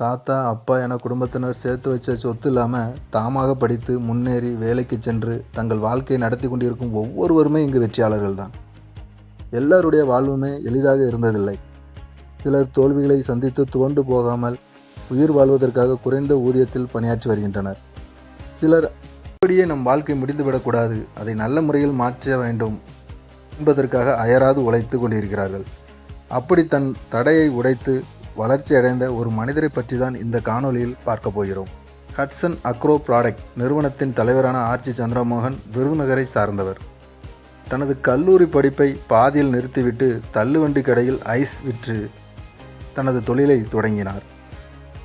தாத்தா அப்பா என குடும்பத்தினர் சேர்த்து வச்ச சொத்து இல்லாமல் தாமாக படித்து முன்னேறி வேலைக்கு சென்று தங்கள் வாழ்க்கையை நடத்தி கொண்டிருக்கும் ஒவ்வொருவருமே இங்கு வெற்றியாளர்கள் தான். எல்லாருடைய வாழ்வுமே எளிதாக இருந்ததில்லை. சிலர் தோல்விகளை சந்தித்து துவண்டு போகாமல் உயிர் வாழ்வதற்காக குறைந்த ஊதியத்தில் பணியாற்றி வருகின்றனர். சிலர் அப்படியே நம் வாழ்க்கை முடிந்துவிடக்கூடாது அதை நல்ல முறையில் மாற்ற வேண்டும் என்பதற்காக அயராது உழைத்து கொண்டிருக்கிறார்கள். அப்படி தன் தடையை உடைத்து வளர்ச்சி அடைந்த ஒரு மனிதரை பற்றி தான் இந்த காணொலியில் பார்க்க போகிறோம். ஹட்சன் அக்ரோ ப்ராடக்ட் நிறுவனத்தின் தலைவரான ஆர்ச்சி சந்திரமோகன் விருதுநகரை சார்ந்தவர். தனது கல்லூரி படிப்பை பாதியில் நிறுத்திவிட்டு தள்ளுவண்டி கடையில் ஐஸ் விற்று தனது தொழிலை தொடங்கினார்.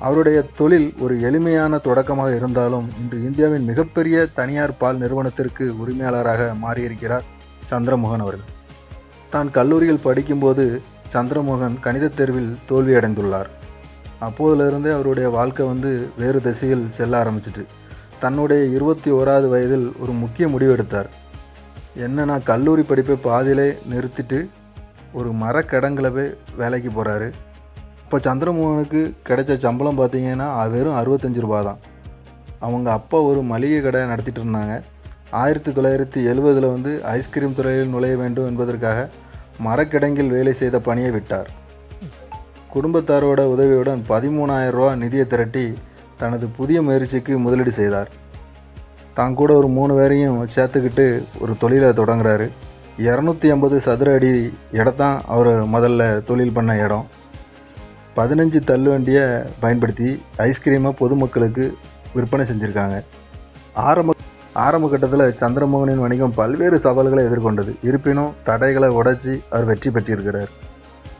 அவருடைய தொழில் ஒரு எளிமையான தொடக்கமாக இருந்தாலும் இன்று இந்தியாவின் மிகப்பெரிய தனியார் பால் நிறுவனத்திற்கு உரிமையாளராக மாறியிருக்கிறார் சந்திரமோகன் அவர்கள். தான் கல்லூரியில் படிக்கும்போது சந்திரமோகன் கணிதத் தேர்வில் தோல்வியடைந்துள்ளார். அப்போதிலிருந்தே அவருடைய வாழ்க்கை வந்து வேறு திசையில் செல்ல ஆரம்பிச்சிட்டு தன்னுடைய இருபத்தி ஓராவது வயதில் ஒரு முக்கிய முடிவு எடுத்தார் என்னன்னா கல்லூரி படிப்பை பாதியிலே நிறுத்திட்டு ஒரு மரக்கடங்களை போய் வேலைக்கு போகிறாரு இப்போ சந்திரமோகனுக்கு கிடைச்ச சம்பளம் பார்த்தீங்கன்னா வெறும் அறுபத்தஞ்சு ரூபா தான். அவங்க அப்பா ஒரு மளிகை கடை நடத்திட்டு இருந்தாங்க. ஆயிரத்தி தொள்ளாயிரத்தி எழுபதில் வந்து ஐஸ்கிரீம் துறையில் நுழைய வேண்டும் என்பதற்காக மரக்கிடங்கில் வேலை செய்த பணியை விட்டார். குடும்பத்தாரோட உதவியுடன் பதிமூணாயிரம் ரூபா நிதியை திரட்டி தனது புதிய முயற்சிக்கு முதலீடு செய்தார். தான் கூட ஒரு மூணு பேரையும் சேர்த்துக்கிட்டு ஒரு தொழிலை தொடங்குறாரு. இரநூத்தி ஐம்பது சதுர அடி இடத்தான் அவர் முதல்ல தொழில் பண்ண இடம். பதினஞ்சு தள்ளுவண்டியை பயன்படுத்தி ஐஸ்கிரீமை பொதுமக்களுக்கு விற்பனை செஞ்சுருக்காங்க. ஆரம்ப ஆரம்ப கட்டத்தில் சந்திரமோகனின் வணிகம் பல்வேறு சவால்களை எதிர்கொண்டது. இருப்பினும் தடைகளை உடைச்சி அவர் வெற்றி பெற்றிருக்கிறார்.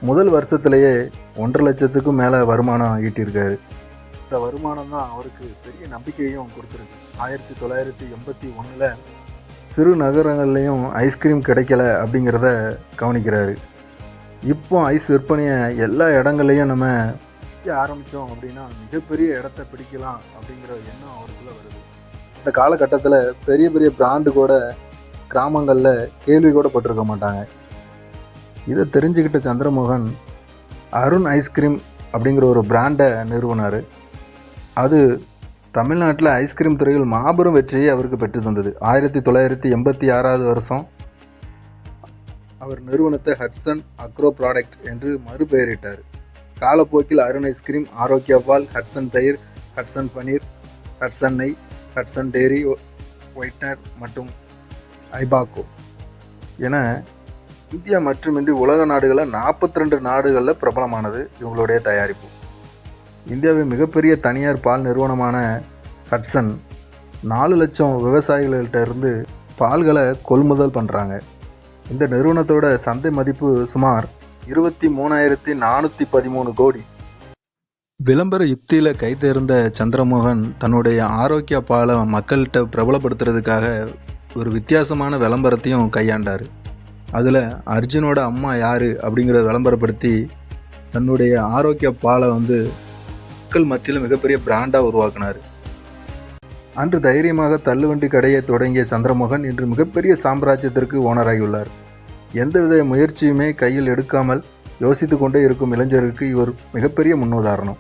முதல் வருஷத்திலேயே ஒன்றரை லட்சத்துக்கும் மேலே வருமானம் ஈட்டியிருக்காரு. இந்த வருமானம் தான் அவருக்கு பெரிய நம்பிக்கையும் கொடுத்துருக்கு. ஆயிரத்தி தொள்ளாயிரத்தி எண்பத்தி ஒன்றில் சிறு நகரங்கள்லேயும் ஐஸ்கிரீம் கிடைக்கல அப்படிங்கிறத கவனிக்கிறாரு. இப்போ ஐஸ் விற்பனையை எல்லா இடங்கள்லையும் நம்ம ஆரம்பித்தோம் அப்படின்னா மிகப்பெரிய இடத்த பிடிக்கலாம் அப்படிங்கிற எண்ணம் அவருக்குள்ளே வருது. இந்த காலகட்டத்தில் பெரிய பெரிய பிராண்டு கூட கிராமங்களில் கேள்வி கூட பட்டிருக்க மாட்டாங்க. இதை தெரிஞ்சுக்கிட்ட சந்திரமோகன் அருண் ஐஸ்கிரீம் அப்படிங்கிற ஒரு பிராண்டை நிறுவனார். அது தமிழ்நாட்டில் ஐஸ்கிரீம் துறையில் மாபெரும் வெற்றியை அவருக்கு பெற்று தந்தது. ஆயிரத்தி தொள்ளாயிரத்தி எண்பத்தி ஆறாவது வருஷம் அவர் நிறுவனத்தை ஹட்சன் அக்ரோ ப்ராடக்ட் என்று மறுபெயரிட்டார். காலப்போக்கில் அருண் ஐஸ்கிரீம் ஆரோக்கியா பால் ஹட்சன் தயிர் ஹட்சன் பனீர் ஹட்சன் நெய் ஹட்சன் டேரி ஒயிட்னர் மற்றும் ஐபாக்கோ என இந்தியா மட்டுமின்றி உலக நாடுகளில் நாற்பத்தி ரெண்டு நாடுகளில் பிரபலமானது இவங்களுடைய தயாரிப்பு. இந்தியாவின் மிகப்பெரிய தனியார் பால் நிறுவனமான ஹட்சன் நாலு லட்சம் விவசாயிகள்கிட்ட இருந்து பால்களை கொள்முதல் பண்ணுறாங்க இந்த நிறுவனத்தோட சந்தை மதிப்பு சுமார் இருபத்தி மூணாயிரத்தி நானூற்றி பதிமூணு கோடி. விளம்பர யுக்தியில் கைதேர்ந்த சந்திரமோகன் தன்னுடைய ஆரோக்கிய பாலை மக்கள்கிட்ட பிரபலப்படுத்துறதுக்காக ஒரு வித்தியாசமான விளம்பரத்தையும் கையாண்டார். அதில் அர்ஜுனோட அம்மா யார் அப்படிங்கிற விளம்பரப்படுத்தி தன்னுடைய ஆரோக்கிய பாலை வந்து மக்கள் மத்தியில் மிகப்பெரிய பிராண்டாக உருவாக்குனார். அன்று தைரியமாக தள்ளுவண்டி கடையை தொடங்கிய சந்திரமோகன் இன்று மிகப்பெரிய சாம்ராஜ்யத்திற்கு ஓனராகியுள்ளார் எந்தவித முயற்சியுமே கையில் எடுக்காமல் யோசித்து கொண்டே இருக்கும் இளைஞருக்கு இவர் மிகப்பெரிய முன்னுதாரணம்.